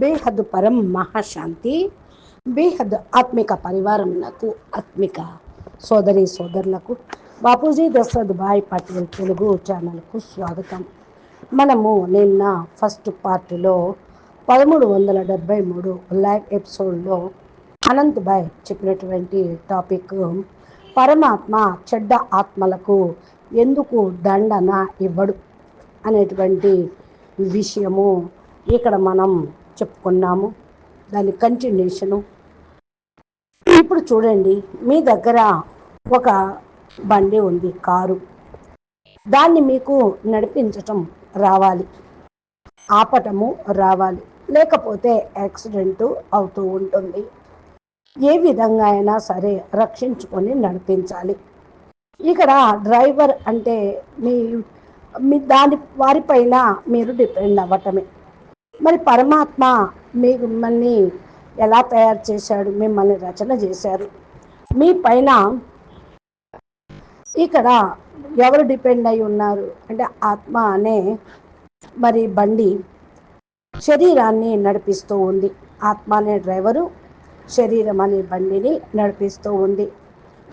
బేహద్ పరం మహాశాంతి బేహద్ ఆత్మిక పరివారంలకు ఆత్మిక సోదరి సోదరులకు. బాపూజీ దశరథ్ భాయ్ పటేల్ తెలుగు ఛానల్కు స్వాగతం. మనము నిన్న ఫస్ట్ పార్టీలో పదమూడు వందల డెబ్బై మూడు లైవ్ ఎపిసోడ్లో అనంత్ భాయ్ చెప్పినటువంటి టాపిక్ పరమాత్మ చెడ్డ ఆత్మలకు ఎందుకు దండన ఇవ్వడు అనేటువంటి విషయము. ఇక్కడ మనం చెప్పుకున్నాము. దాని కంటిన్యూషను ఇప్పుడు చూడండి మీ దగ్గర ఒక బండి ఉంది కారు. దాన్ని మీకు నడిపించటం రావాలి. ఆపటము రావాలి. లేకపోతే యాక్సిడెంట్ అవుతూ ఉంటుంది. ఏ విధంగా అయినా సరే రక్షించుకొని నడిపించాలి. ఇక్కడ డ్రైవర్ అంటే మీ మీ దాని వారిపైన మీరు డిపెండ్ అవ్వటమే. మరి పరమాత్మ మీ మిమ్మల్ని ఎలా తయారు చేశాడు? మిమ్మల్ని రచన చేశారు. మీ పైన ఇక్కడ ఎవరు డిపెండ్ అయి ఉన్నారు? అంటే ఆత్మ అనే మరి బండి శరీరాన్ని నడిపిస్తూ ఉంది. ఆత్మ అనే డ్రైవరు శరీరం అనే బండిని నడిపిస్తూ ఉంది.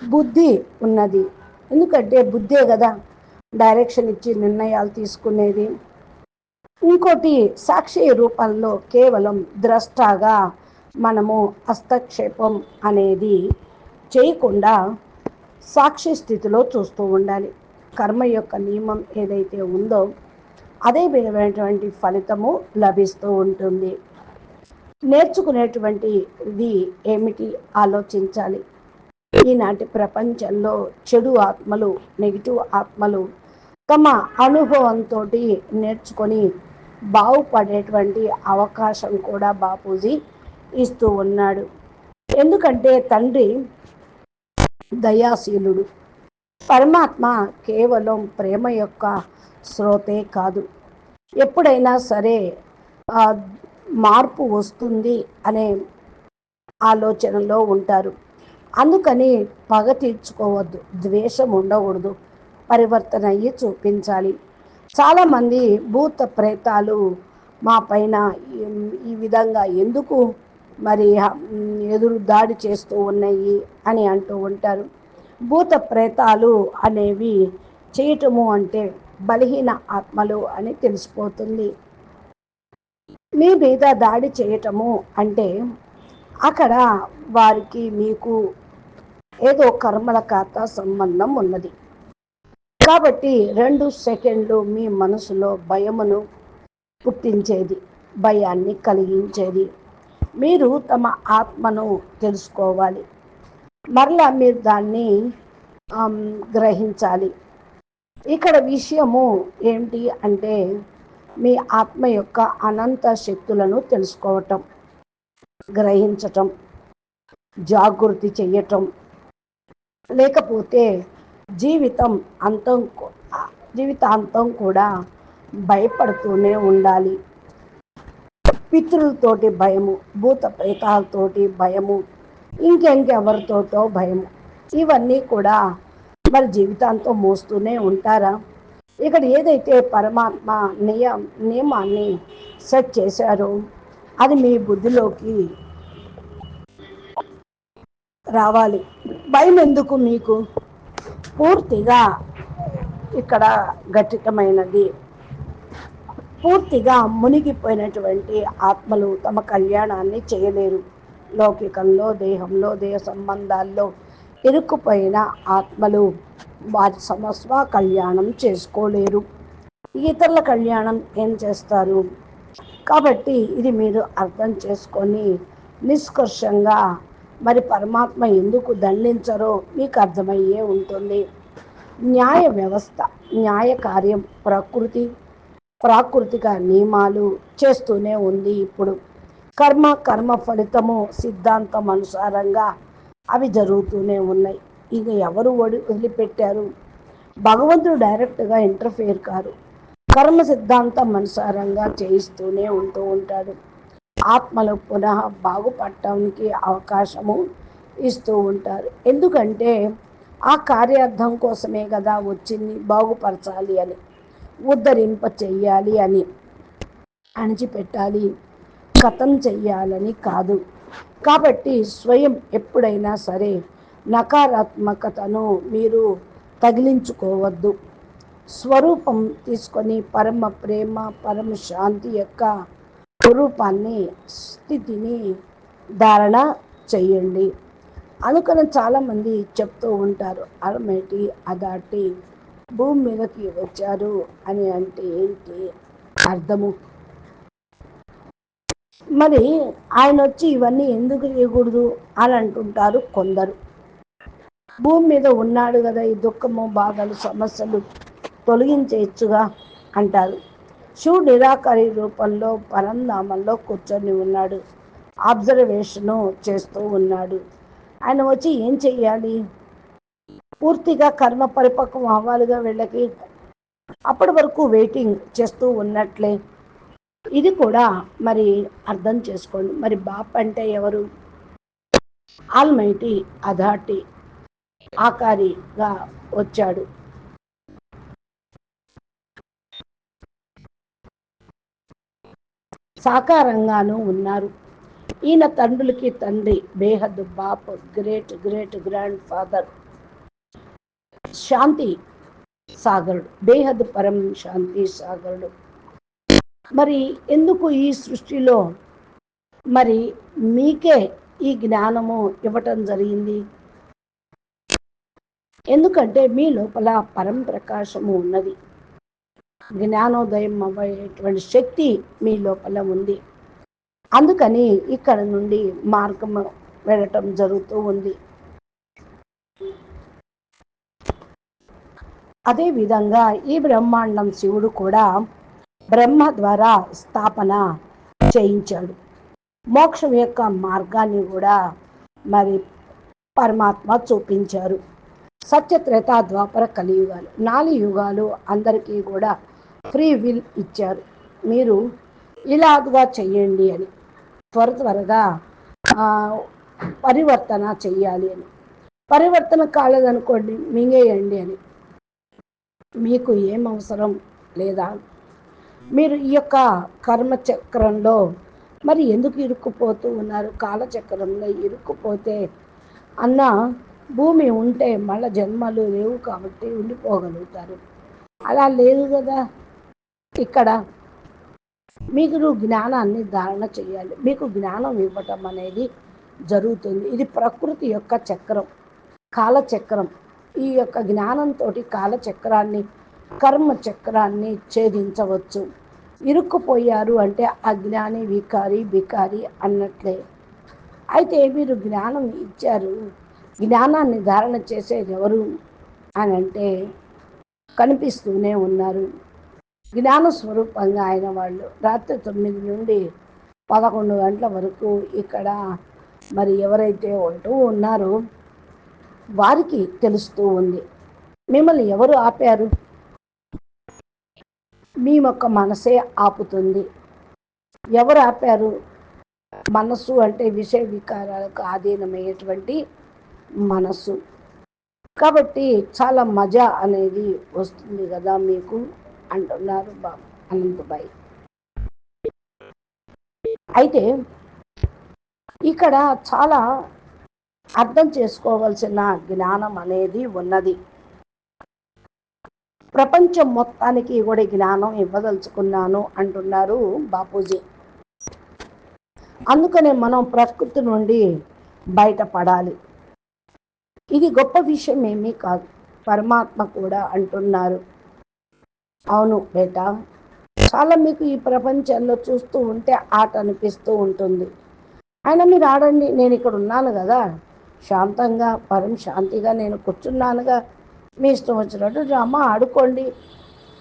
బుద్ధి ఉన్నది. ఎందుకంటే బుద్ధే కదా. డైరెక్షన్ ఇచ్చి నిర్ణయాలు తీసుకునేది. ఇంకోటి సాక్షి రూపంలో కేవలం ద్రష్టగా మనము హస్తక్షేపం అనేది చేయకుండా సాక్షి స్థితిలో చూస్తూ ఉండాలి. కర్మ యొక్క నియమం ఏదైతే ఉందో అదే విధమైనటువంటి ఫలితము లభిస్తూ ఉంటుంది. నేర్చుకునేటువంటిది ఏమిటి? ఆలోచించాలి. ఈనాటి ప్రపంచంలో చెడు ఆత్మలు నెగిటివ్ ఆత్మలు తమ అనుభవంతో నేర్చుకొని బాగుపడేటువంటి అవకాశం కూడా బాపూజీ ఇస్తూ ఉన్నాడు. ఎందుకంటే తండ్రి దయాశీలుడు. పరమాత్మ కేవలం ప్రేమ యొక్క శ్రోతే కాదు. ఎప్పుడైనా సరే మార్పు వస్తుంది అనే ఆలోచనలో ఉంటారు. అందుకని పగ తీర్చుకోవద్దు ద్వేషం ఉండకూడదు పరివర్తన అయ్యి చూపించాలి. చాలామంది భూత ప్రేతాలు మా పైన ఈ విధంగా ఎందుకు మరి ఎదురు దాడి చేస్తూ ఉన్నాయి అని అంటూ ఉంటారు. భూత ప్రేతాలు అనేవి చేయటము అంటే బలహీన ఆత్మలు అని తెలిసిపోతుంది. మీ మీద దాడి చేయటము అంటే అక్కడ వారికి మీకు ఏదో కర్మల ఖాతా సంబంధం ఉన్నది. కాబట్టి రెండు సెకండ్లు మీ మనసులో భయమును పుట్టించేది భయాన్ని కలిగించేది. మీరు తమ ఆత్మను తెలుసుకోవాలి. మరలా మీరు దాన్ని గ్రహించాలి. ఇక్కడ విషయము ఏంటి అంటే మీ ఆత్మ యొక్క అనంత శక్తులను తెలుసుకోవటం గ్రహించటం జాగృతి చెయ్యటం. లేకపోతే జీవితం అంతం జీవితాంతం కూడా భయపడుతూనే ఉండాలి. పితృలతోటి భయము భూత ప్రేతాలతోటి భయము ఇంకెంకెవరితోటో భయము. ఇవన్నీ కూడా మరి జీవితాంతం మోస్తూనే ఉంటారా? ఇక్కడ ఏదైతే పరమాత్మ నియ నియమాన్ని సెట్ చేశారో అది మీ బుద్ధిలోకి రావాలి. భయం ఎందుకు మీకు? పూర్తిగా ఇక్కడ ఘటితమైనది పూర్తిగా మునిగిపోయినటువంటి ఆత్మలు తమ కళ్యాణాన్ని చేయలేరు. లౌకికంలో దేహంలో దేహ సంబంధాల్లో ఇరుక్కుపోయిన ఆత్మలు వారి సమస్వ కళ్యాణం చేసుకోలేరు. ఇతరుల కళ్యాణం ఏం చేస్తారు? కాబట్టి ఇది మీరు అర్థం చేసుకొని నిష్కర్షంగా మరి పరమాత్మ ఎందుకు దండించరో మీకు అర్థమయ్యే ఉంటుంది. న్యాయ వ్యవస్థ న్యాయ కార్యం ప్రకృతి ప్రాకృతిక నియమాలు చేస్తూనే ఉంది ఇప్పుడు. కర్మ కర్మ ఫలితము సిద్ధాంతం అనుసారంగా అవి జరుగుతూనే ఉన్నాయి. ఇక ఎవరు వడి వదిలిపెట్టారు? భగవంతుడు డైరెక్ట్గా ఇంటర్ఫియర్ కారు. కర్మ సిద్ధాంతం అనుసారంగా చేయిస్తూనే ఉంటూ ఉంటాడు. ఆత్మలు పునః బాగుపడటానికి అవకాశము ఇస్తూ ఉంటారు. ఎందుకంటే ఆ కార్యార్థం కోసమే కదా వచ్చింది బాగుపరచాలి అని ఉద్ధరింప చెయ్యాలి అని అణిచిపెట్టాలి కథం చెయ్యాలని కాదు. కాబట్టి స్వయం ఎప్పుడైనా సరే నకారాత్మకతను మీరు తగిలించుకోవద్దు. స్వరూపం తీసుకొని పరమ ప్రేమ పరమ శాంతి యొక్క స్వరూపాన్ని స్థితిని ధారణ చేయండి. అనుకని చాలామంది చెప్తూ ఉంటారు అరమేటి అదాటి భూమి మీదకి వచ్చారు అని అంటే ఏంటి? అర్థము. మరి ఆయన వచ్చి ఇవన్నీ ఎందుకు చేయకూడదు అని అంటుంటారు కొందరు. భూమి మీద ఉన్నాడు కదా ఈ దుఃఖము బాధలు సమస్యలు తొలగించేయచ్చుగా అంటారు. శివుడు నిరాకారి రూపంలో పరంధామంలో కూర్చొని ఉన్నాడు. అబ్జర్వేషను చేస్తూ ఉన్నాడు. ఆయన వచ్చి ఏం చెయ్యాలి? పూర్తిగా కర్మ పరిపక్వం అవ్వాలిగా వీళ్ళకి. అప్పటి వరకు వెయిటింగ్ చేస్తూ ఉన్నట్లే. ఇది కూడా మరి అర్థం చేసుకోండి. మరి బాప్ అంటే ఎవరు? ఆల్మైటీ అథార్టీ ఆకారిగా వచ్చాడు. సాకారంగానూ ఉన్నారు. ఈయన తండ్రులకి తండ్రి బేహద్ బాప్ గ్రేట్ గ్రేట్ గ్రాండ్ ఫాదర్ శాంతి సాగరుడు. బేహద్ పరం శాంతి సాగరుడు. మరి ఎందుకు ఈ సృష్టిలో? మరి మీకే ఈ జ్ఞానము ఇవ్వటం జరిగింది? ఎందుకంటే మీ లోపల పరం ప్రకాశము ఉన్నది. జ్ఞానోదయం అవ్వేటువంటి శక్తి మీ లోపల ఉంది. అందుకని ఇక్కడ నుండి మార్గం వెళ్ళటం జరుగుతూ ఉంది. అదేవిధంగా ఈ బ్రహ్మాండం శివుడు కూడా బ్రహ్మ ద్వారా స్థాపన చేయించాడు. మోక్షం యొక్క మార్గాన్ని కూడా మరి పరమాత్మ చూపించారు. సత్యత్రేత ద్వాపర కలియుగాలు నాలుగు యుగాలు అందరికీ కూడా ఫ్రీ విల్ ఇచ్చారు. మీరు ఇలాగా చెయ్యండి అని. త్వర త్వరగా పరివర్తన చెయ్యాలి అని. పరివర్తన కాలేదనుకోండి మింగేయండి అని. మీకు ఏం అవసరం లేదా? మీరు ఈ యొక్క కర్మచక్రంలో మరి ఎందుకు ఇరుక్కుపోతూ ఉన్నారు? కాలచక్రంలో ఇరుక్కుపోతే అన్న భూమి ఉంటే మళ్ళా జన్మలు లేవు కాబట్టి ఉండిపోగలుగుతారు. అలా లేదు కదా? ఇక్కడ మీకు జ్ఞానాన్ని ధారణ చేయాలి. మీకు జ్ఞానం ఇవ్వటం అనేది జరుగుతుంది. ఇది ప్రకృతి యొక్క చక్రం కాలచక్రం. ఈ యొక్క జ్ఞానంతో కాలచక్రాన్ని కర్మ చక్రాన్ని ఛేదించవచ్చు. ఇరుక్కుపోయారు అంటే అజ్ఞాని వికారి బికారి అన్నట్లే. అయితే మీరు జ్ఞానం ఇచ్చారు. జ్ఞానాన్ని ధారణ చేసేది ఎవరు అని అంటే కనిపిస్తూనే ఉన్నారు. జ్ఞాన స్వరూపంగా ఆయన వాళ్ళు రాత్రి తొమ్మిది నుండి పదకొండు గంటల వరకు ఇక్కడ మరి ఎవరైతే ఉంటూ ఉన్నారో వారికి తెలుస్తూ ఉంది. మిమ్మల్ని ఎవరు ఆపారు? మీ యొక్క మనసే ఆపుతుంది. ఎవరు ఆపారు? మనస్సు అంటే విషయ వికారాలకు ఆధీనమయ్యేటువంటి మనస్సు. కాబట్టి చాలా మజా అనేది వస్తుంది కదా మీకు. అంటున్నారు బాబు. అనంతబాయి అయితే ఇక్కడ చాలా అర్థం చేసుకోవాల్సిన జ్ఞానం అనేది ఉన్నది. ప్రపంచం మొత్తానికి కూడా జ్ఞానం ఇవ్వదలుచుకున్నాను అంటున్నారు బాపూజీ. అందుకనే మనం ప్రకృతి నుండి బయటపడాలి. ఇది గొప్ప విషయం ఏమీ కాదు. పరమాత్మ కూడా అంటున్నారు. అవును బేటా. చాలా మీకు ఈ ప్రపంచంలో చూస్తూ ఉంటే ఆట అనిపిస్తూ ఉంటుంది. అయినా మీరు ఆడండి నేను ఇక్కడ ఉన్నాను కదా. శాంతంగా పరం శాంతిగా నేను కూర్చున్నానుగా. మీ ఇష్టం వచ్చినట్టు డ్రామా ఆడుకోండి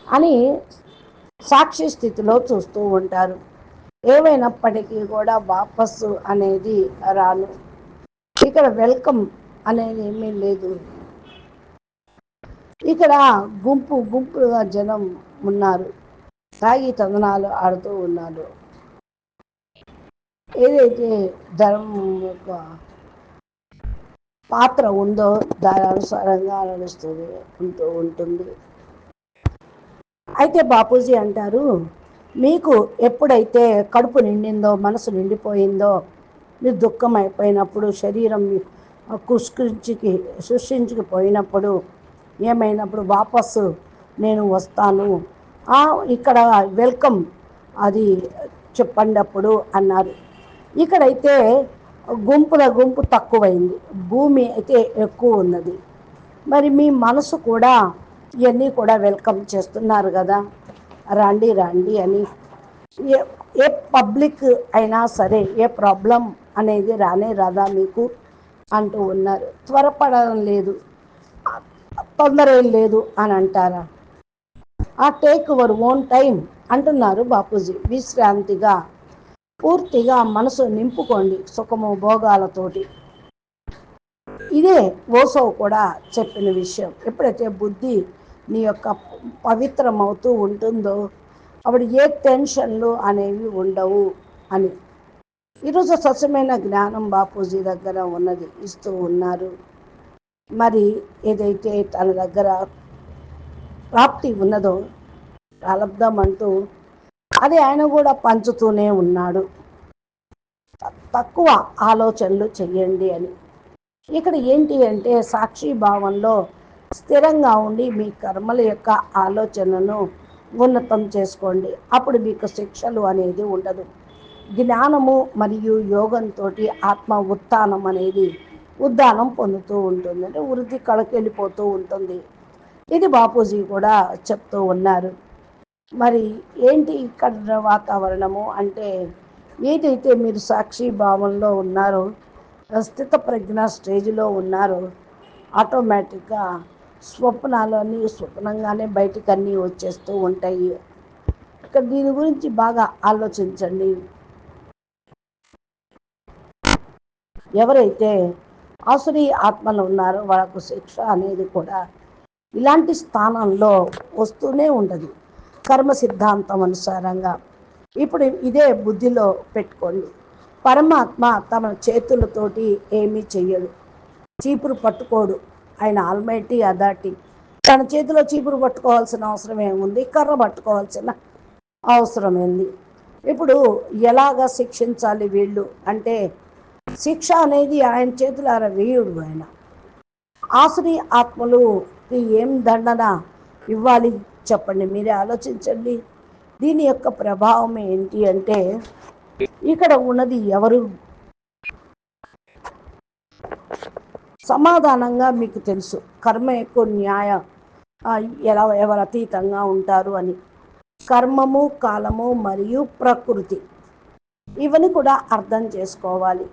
అని సాక్షి స్థితిలో చూస్తూ ఉంటారు. ఏమైనప్పటికీ కూడా వాపస్సు అనేది రాను. ఇక్కడ వెల్కమ్ అనేది ఏమీ లేదు. ఇక్కడ గుంపు గుంపులుగా జనం ఉన్నారు. తాగి తందనాలు ఆడుతూ ఉన్నారు. ఏదైతే ధర్మం యొక్క పాత్ర ఉందో దాని అనుసారంగా నడుస్తుంది ఉంటూ ఉంటుంది. అయితే బాపూజీ అంటారు మీకు ఎప్పుడైతే కడుపు నిండిందో మనసు నిండిపోయిందో మీరు దుఃఖం అయిపోయినప్పుడు శరీరం కుష్కృంచికి సృష్టించుకుపోయినప్పుడు ఏమైనప్పుడు వాపస్సు నేను వస్తాను. ఇక్కడ వెల్కమ్ అది చెప్పండి అప్పుడు అన్నారు. ఇక్కడైతే గుంపుల గుంపు తక్కువైంది. భూమి అయితే ఎక్కువ ఉన్నది. మరి మీ మనసు కూడా ఇవన్నీ కూడా వెల్కమ్ చేస్తున్నారు కదా. రండి రండి అని. ఏ ఏ పబ్లిక్ అయినా సరే ఏ ప్రాబ్లం అనేది రానే రాదా మీకు? అంటూ ఉన్నారు. త్వరపడడం లేదు. తొందర ఏం లేదు అని అంటారా? ఆ టేక్ ఓవర్ ఓన్ టైం అంటున్నారు బాపూజీ. విశ్రాంతిగా పూర్తిగా మనసు నింపుకోండి సుఖము భోగాలతోటి. ఇదే ఓసో కూడా చెప్పిన విషయం. ఎప్పుడైతే బుద్ధి నీ యొక్క పవిత్రమవుతూ ఉంటుందో అప్పుడు ఏ టెన్షన్లు అనేవి ఉండవు అని. ఈరోజు స్వచ్ఛమైన జ్ఞానం బాపూజీ దగ్గర ఉన్నది ఇస్తూ ఉన్నారు. మరి ఏదైతే తన దగ్గర ప్రాప్తి ఉన్నదో ప్రారంధం అంటూ అది ఆయన కూడా పంచుతూనే ఉన్నాడు. తక్కువ ఆలోచనలు చెయ్యండి అని. ఇక్కడ ఏంటి అంటే సాక్షి భావంలో స్థిరంగా ఉండి మీ కర్మల యొక్క ఆలోచనను ఉన్నతం చేసుకోండి. అప్పుడు మీకు శిక్షలు అనేది ఉండదు. జ్ఞానము మరియు యోగంతో ఆత్మ ఉత్థానం అనేది ఉద్దానం పొందుతూ ఉంటుంది. అంటే వృద్ధి కళకి వెళ్ళిపోతూ ఉంటుంది. ఇది బాపూజీ కూడా చెప్తూ ఉన్నారు. మరి ఏంటి ఇక్కడ వాతావరణము? అంటే ఏదైతే మీరు సాక్షి భావంలో ఉన్నారో స్థిత ప్రజ్ఞ స్టేజ్లో ఉన్నారో ఆటోమేటిక్గా స్వప్నాలు అన్నీ స్వప్నంగానే బయటికి అన్నీ వచ్చేస్తూ ఉంటాయి. ఇక్కడ దీని గురించి బాగా ఆలోచించండి. ఎవరైతే ఆసురీ ఆత్మలు ఉన్నారు వాళ్ళకు శిక్ష అనేది కూడా ఇలాంటి స్థానంలో వస్తూనే ఉండదు కర్మ సిద్ధాంతం అనుసారంగా. ఇప్పుడు ఇదే బుద్ధిలో పెట్టుకోండి. పరమాత్మ తమ చేతులతోటి ఏమీ చెయ్యడు. చీపురు పట్టుకోడు. ఆయన ఆల్మైటీ అదాటి తన చేతిలో చీపురు పట్టుకోవాల్సిన అవసరం ఏముంది కర్ర పట్టుకోవాల్సిన అవసరం ఏంది ఇప్పుడు ఎలాగ శిక్షించాలి వీళ్ళు అంటే శిక్ష అనేది ఆయన చేతులార వేయుడు ఆయన. ఆసురి ఆత్మలు ఏం దండన ఇవ్వాలి చెప్పండి మీరే ఆలోచించండి. దీని యొక్క ప్రభావం ఏంటి అంటే ఇక్కడ ఉన్నది ఎవరు? సమాధానంగా మీకు తెలుసు కర్మ ఎక్కువ న్యాయ ఎలా ఎవరు అతీతంగా ఉంటారు అని. కర్మము కాలము మరియు ప్రకృతి ఇవన్నీ కూడా అర్థం చేసుకోవాలి.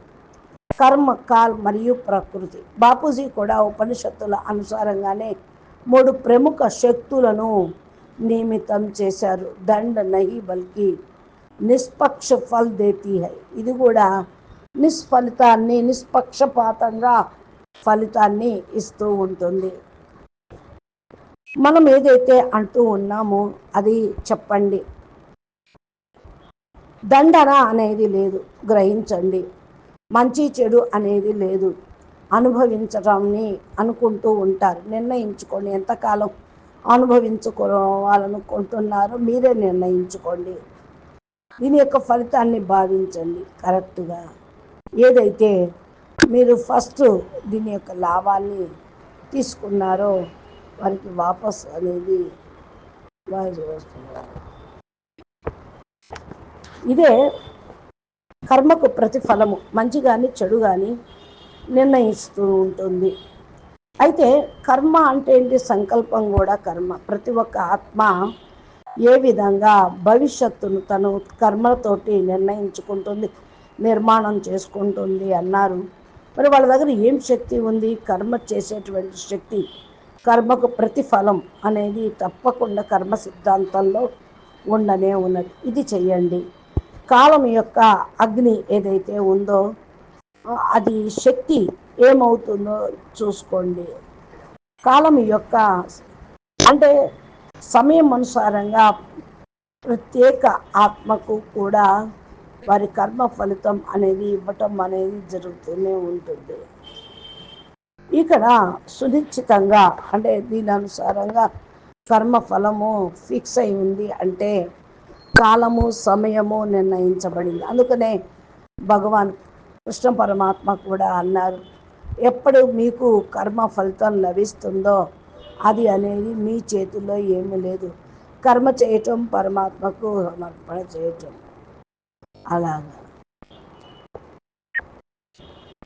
కర్మ కాల్ మరియు ప్రకృతి. బాపూజీ కూడా ఉపనిషత్తుల అనుసారంగానే మూడు ప్రముఖ శక్తులను నియమితం చేశారు. దండ నహి బల్కి. నిష్పక్ష ఫల్ దేతి హై. ఇది కూడా నిష్ఫలితాన్ని నిష్పక్షపాతంగా ఫలితాన్ని ఇస్తూ ఉంటుంది. మనం ఏదైతే అంటూ ఉన్నామో అది చెప్పండి. దండన అనేది లేదు గ్రహించండి. మంచి చెడు అనేది లేదు. అనుభవించడాన్ని అనుకుంటూ ఉంటారు. నిర్ణయించుకోండి. ఎంతకాలం అనుభవించుకోవాలనుకుంటున్నారో మీరే నిర్ణయించుకోండి. దీని యొక్క ఫలితాన్ని భావించండి. కరెక్ట్గా. ఏదైతే మీరు ఫస్ట్ దీని యొక్క లాభాన్ని తీసుకున్నారో వారికి వాపస్ అనేది వారి వస్తున్నారు ఇదే కర్మకు ప్రతిఫలము మంచి కానీ చెడు కానీ నిర్ణయిస్తూ ఉంటుంది. అయితే కర్మ అంటే ఏంటి? సంకల్పం కూడా కర్మ. ప్రతి ఒక్క ఆత్మ ఏ విధంగా భవిష్యత్తును తను కర్మలతోటి నిర్ణయించుకుంటుంది నిర్మాణం చేసుకుంటుంది అన్నారు. మరి వాళ్ళ దగ్గర ఏం శక్తి ఉంది? కర్మ చేసేటువంటి శక్తి కర్మకు ప్రతిఫలం అనేది తప్పకుండా కర్మ సిద్ధాంతంలో ఉండనే ఉన్నది. ఇది చెయ్యండి. కాలం యొక్క అగ్ని ఏదైతే ఉందో అది శక్తి ఏమవుతుందో చూసుకోండి. కాలం యొక్క అంటే సమయం అనుసారంగా ప్రత్యేక ఆత్మకు కూడా వారి కర్మ ఫలితం అనేది ఇవ్వటం అనేది జరుగుతూనే ఉంటుంది. ఇక్కడ సునిశ్చితంగా అంటే దీని అనుసారంగా కర్మ ఫలము ఫిక్స్ అయి ఉంది అంటే కాలము సమయము నిర్ణయించబడింది. అందుకనే భగవాన్ కృష్ణ పరమాత్మ కూడా అన్నారు ఎప్పుడు మీకు కర్మ ఫలితం లభిస్తుందో అది అనేది మీ చేతుల్లో ఏమీ లేదు. కర్మ చేయటం పరమాత్మకు సమర్పణ చేయటం. అలాగా.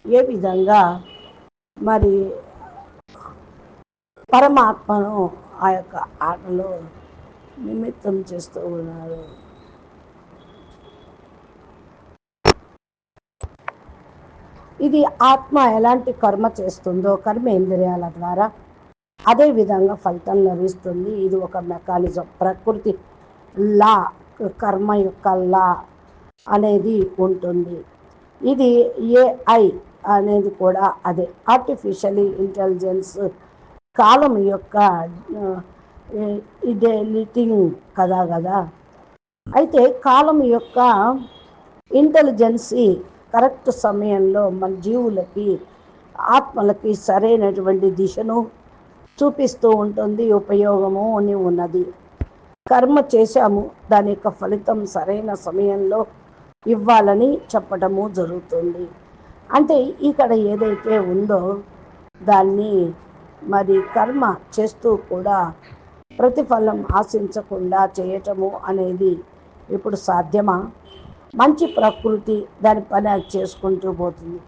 ఏ విధంగా మరి పరమాత్మను ఆ యొక్క ఆటలో నిమిత్తం చేస్తూ ఉన్నారు. ఇది ఆత్మ ఎలాంటి కర్మ చేస్తుందో కర్మేంద్రియాల ద్వారా అదే విధంగా ఫలితం లభిస్తుంది. ఇది ఒక మెకానిజం. ప్రకృతి లా కర్మ యొక్క లా అనేది ఉంటుంది. ఇది ఏఐ అనేది కూడా అదే. ఆర్టిఫిషియల్ ఇంటెలిజెన్స్ కాలం యొక్క ఇదే లిటింగ్ కదా కదా. అయితే కాలం యొక్క ఇంటెలిజెన్సీ కరెక్ట్ సమయంలో మన జీవులకి ఆత్మలకి సరైనటువంటి దిశను చూపిస్తూ ఉంటుంది ఉపయోగము అని ఉన్నది. కర్మ చేశాము దాని యొక్క ఫలితం సరైన సమయంలో ఇవ్వాలని చెప్పటము జరుగుతుంది. అంటే ఇక్కడ ఏదైతే ఉందో దాన్ని మరి కర్మ చేస్తూ కూడా ప్రతిఫలం ఆశించకుండా చేయటము అనేది ఇప్పుడు సాధ్యమా? మంచి ప్రకృతి దాని పని అది చేసుకుంటూ పోతుంది.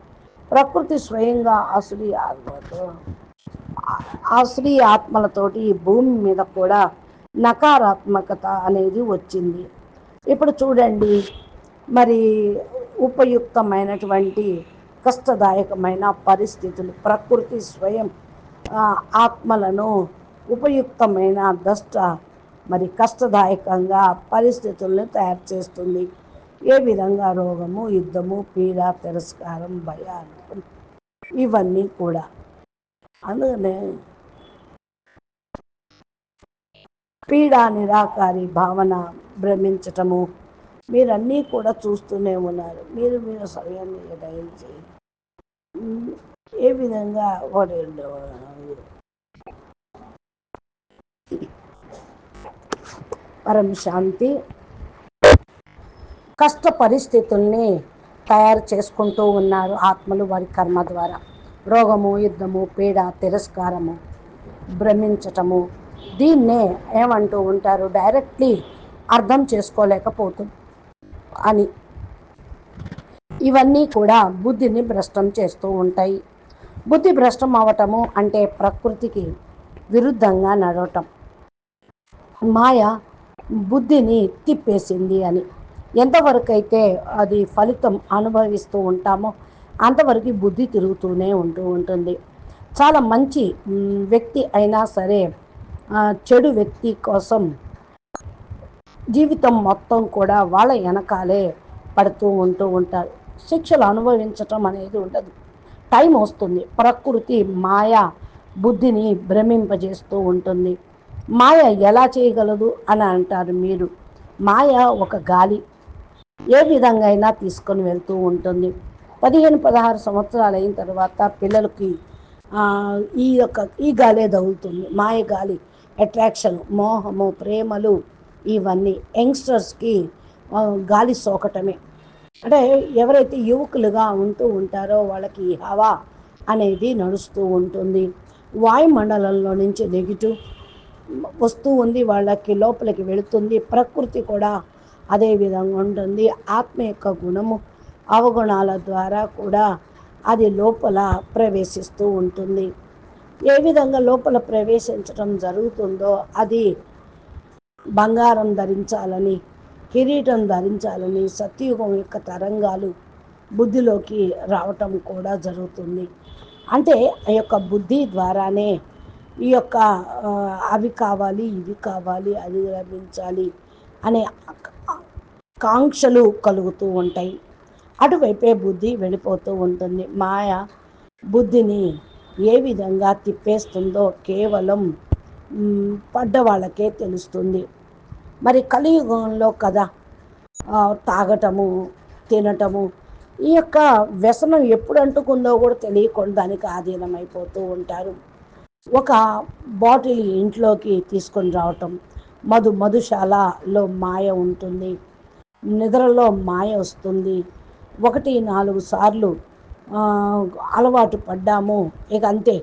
ప్రకృతి స్వయంగా అసలు ఆశ్రీ ఆత్మలతోటి ఈ భూమి మీద కూడా నకారాత్మకత అనేది వచ్చింది. ఇప్పుడు చూడండి మరి ఉపయుక్తమైనటువంటి కష్టదాయకమైన పరిస్థితులు ప్రకృతి స్వయం ఆత్మలను ఉపయుక్తమైన దష్ట మరి కష్టదాయకంగా పరిస్థితులను తయారు చేస్తుంది. ఏ విధంగా రోగము యుద్ధము పీడ తిరస్కారం భయాలు ఇవన్నీ కూడా అందుకనే పీడ నిరాకారి భావన భ్రమించటము మీరన్నీ కూడా చూస్తూనే ఉన్నారు. మీరు మీరు సమయాన్ని కేటాయించి ఏ విధంగా పరం శాంతి. కష్ట పరిస్థితుల్ని తయారు చేసుకుంటూ ఉన్నారు ఆత్మలు వారి కర్మ ద్వారా. రోగము యుద్ధము పీడ తిరస్కారము భ్రమించటము. దీన్నే ఏమంటూ ఉంటారు? డైరెక్ట్లీ అర్థం చేసుకోలేకపోతు అని. ఇవన్నీ కూడా బుద్ధిని భ్రష్టం చేస్తూ ఉంటాయి. బుద్ధి భ్రష్టం అవటము అంటే ప్రకృతికి విరుద్ధంగా నడవటం. మాయ బుద్ధిని తిప్పేసింది అని. ఎంతవరకు అయితే అది ఫలితం అనుభవిస్తూ ఉంటామో అంతవరకు బుద్ధి తిరుగుతూనే ఉంటూ ఉంటుంది. చాలా మంచి వ్యక్తి అయినా సరే చెడు వ్యక్తి కోసం జీవితం మొత్తం కూడా వాళ్ళ వెనకాలే పడుతూ ఉంటూ ఉంటారు. శిక్షలు అనుభవించటం అనేది ఉండదు. టైం వస్తుంది. ప్రకృతి మాయ బుద్ధిని భ్రమింపజేస్తూ ఉంటుంది. మాయ ఎలా చేయగలదు అని అంటారు మీరు. మాయ ఒక గాలి. ఏ విధంగా అయినా తీసుకొని వెళ్తూ ఉంటుంది. పదిహేను పదహారు సంవత్సరాలు అయిన తర్వాత పిల్లలకి ఈ యొక్క ఈ గాలే తగులుతుంది. మాయ గాలి అట్రాక్షన్ మోహము ప్రేమలు ఇవన్నీ యంగ్స్టర్స్కి గాలి సోకటమే. అంటే ఎవరైతే యువకులుగా ఉంటూ ఉంటారో వాళ్ళకి హవా అనేది నడుస్తూ ఉంటుంది. వాయుమండలంలో నుంచి నెగిటివ్ వస్తూ ఉంది వాళ్ళకి లోపలికి వెళుతుంది. ప్రకృతి కూడా అదే విధంగా ఉంటుంది. ఆత్మ యొక్క గుణము అవగుణాల ద్వారా కూడా అది లోపల ప్రవేశిస్తూ ఉంటుంది. ఏ విధంగా లోపల ప్రవేశించడం జరుగుతుందో అది బంగారం ధరించాలని కిరీటం ధరించాలని సత్యుగం యొక్క తరంగాలు బుద్ధిలోకి రావటం కూడా జరుగుతుంది. అంటే ఆ యొక్క బుద్ధి ద్వారానే ఈ యొక్క అవి కావాలి ఇవి కావాలి అది లభించాలి అనే కాంక్షలు కలుగుతూ ఉంటాయి. అటువైపే బుద్ధి వెళ్ళిపోతూ ఉంటుంది. మాయ బుద్ధిని ఏ విధంగా తిప్పేస్తుందో కేవలం పడ్డ వాళ్ళకే తెలుస్తుంది. మరి కలియుగంలో కదా తాగటము తినటము ఈ యొక్క వ్యసనం ఎప్పుడు అంటుకుందో కూడా తెలియకుండా దానికి ఆధీనమైపోతూ ఉంటారు. ఒక బాటిల్ ఇంట్లోకి తీసుకొని రావటం మధు మధుశాలలో మాయ ఉంటుంది నిద్రలో మాయ వస్తుంది. ఒకటి నాలుగు సార్లు అలవాటు పడ్డాము ఇక అంతే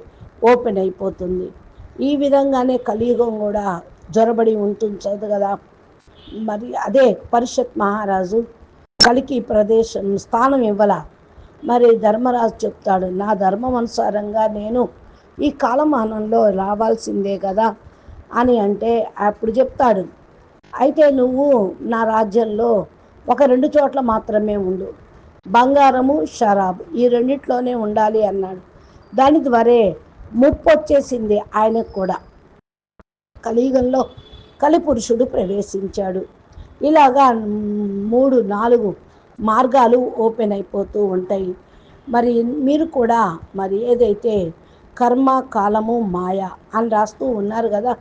ఓపెన్ అయిపోతుంది. ఈ విధంగానే కలియుగం కూడా జొరబడి ఉంటుంది కదా. మరి అదే పరిషత్ మహారాజు కలికి ప్రదేశం స్థానం ఇవ్వాల? మరి ధర్మరాజు చెప్తాడు నా ధర్మం అనుసారంగా నేను ఈ కాలమానంలో రావాల్సిందే కదా అని అంటే అప్పుడు చెప్తాడు. అయితే నువ్వు నా రాజ్యంలో ఒక రెండు చోట్ల మాత్రమే ఉండు. బంగారము షరాబు ఈ రెండిట్లోనే ఉండాలి అన్నాడు. దాని ద్వారా ముప్పు వచ్చేసింది ఆయనకు కూడా. కలియుగంలో కలిపురుషుడు ప్రవేశించాడు. ఇలాగా మూడు నాలుగు మార్గాలు ఓపెన్ అయిపోతూ ఉంటాయి. మరి మీరు కూడా మరి ఏదైతే కర్మ కాలము మాయ అని రాస్తూ ఉన్నారు కదా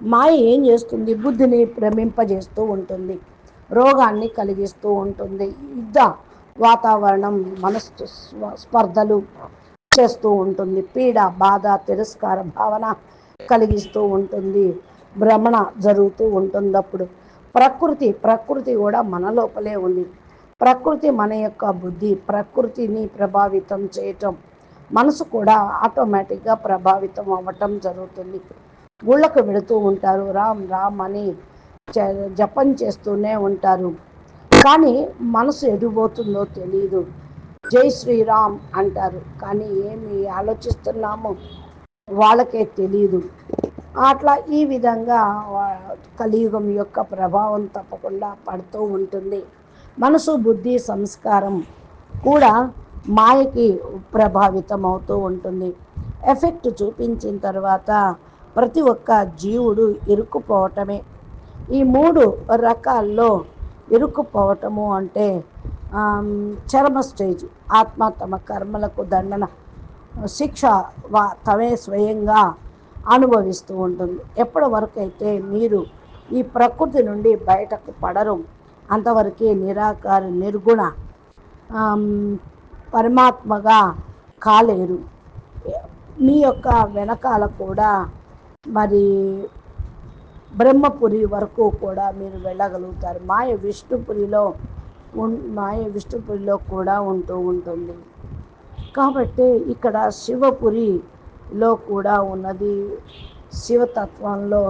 మాయ ఏం చేస్తుంది? బుద్ధిని భ్రమింపజేస్తూ ఉంటుంది. రోగాన్ని కలిగిస్తూ ఉంటుంది. యుద్ధ వాతావరణం మనస్సు స్పర్ధలు చేస్తూ ఉంటుంది. పీడ బాధ తిరస్కార భావన కలిగిస్తూ ఉంటుంది. భ్రమణ జరుగుతూ ఉంటుంది అప్పుడు ప్రకృతి ప్రకృతి కూడా మన లోపలే ఉంది. ప్రకృతి మన యొక్క బుద్ధి ప్రకృతిని ప్రభావితం చేయటం మనసు కూడా ఆటోమేటిక్గా ప్రభావితం అవ్వటం జరుగుతుంది. గుళ్ళకు వెళుతూ ఉంటారు రామ్ రామ్ అని జపం చేస్తూనే ఉంటారు. కానీ మనసు ఎడిపోతుందో తెలియదు జై శ్రీరామ్ అంటారు. కానీ ఏమి ఆలోచిస్తున్నామో వాళ్ళకే తెలియదు అట్లా ఈ విధంగా కలియుగం యొక్క ప్రభావం తప్పకుండా పడుతూ ఉంటుంది. మనసు బుద్ధి సంస్కారం కూడా మాయకి ప్రభావితం అవుతూ ఉంటుంది. ఎఫెక్ట్ చూపించిన తర్వాత ప్రతి ఒక్క జీవుడు ఇరుక్కుపోవటమే. ఈ మూడు రకాల్లో ఇరుక్కుపోవటము అంటే చరమ స్టేజ్ ఆత్మ తమ కర్మలకు దండన శిక్ష వా తమే స్వయంగా అనుభవిస్తూ ఉంటుంది. ఎప్పటి వరకు అయితే మీరు ఈ ప్రకృతి నుండి బయటకు పడరు అంతవరకే నిరాకార నిర్గుణ పరమాత్మగా కాలేరు. మీ యొక్క వెనకాల కూడా మరి బ్రహ్మపురి వరకు కూడా మీరు వెళ్ళగలుగుతారు. మాయ విష్ణుపురిలో మాయ విష్ణుపురిలో కూడా ఉంటూ ఉంటుంది. కాబట్టి ఇక్కడ శివపురి లో కూడా ఉన్నది. శివతత్వంలో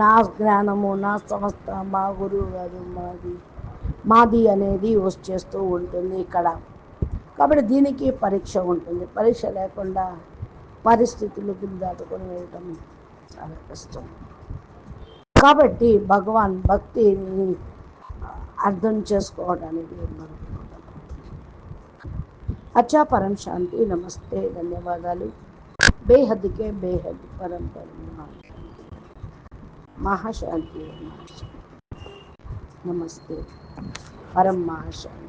నా జ్ఞానము నా సంస్థ మా గురువు గారు మాది మాది అనేది వచ్చేస్తూ ఉంటుంది ఇక్కడ. కాబట్టి దీనికి పరీక్ష ఉంటుంది. పరీక్ష లేకుండా పరిస్థితులు దాటుకొని వెళ్ళటం చాలా కష్టం. కాబట్టి భగవాన్ భక్తిని అర్థం చేసుకోవడానికి అచ్చా పరం శాంతి నమస్తే ధన్యవాదాలు. బేహద్కే బేహద్ పరం పరం మహాశాంతి నమస్తే పరం మహాశాంతి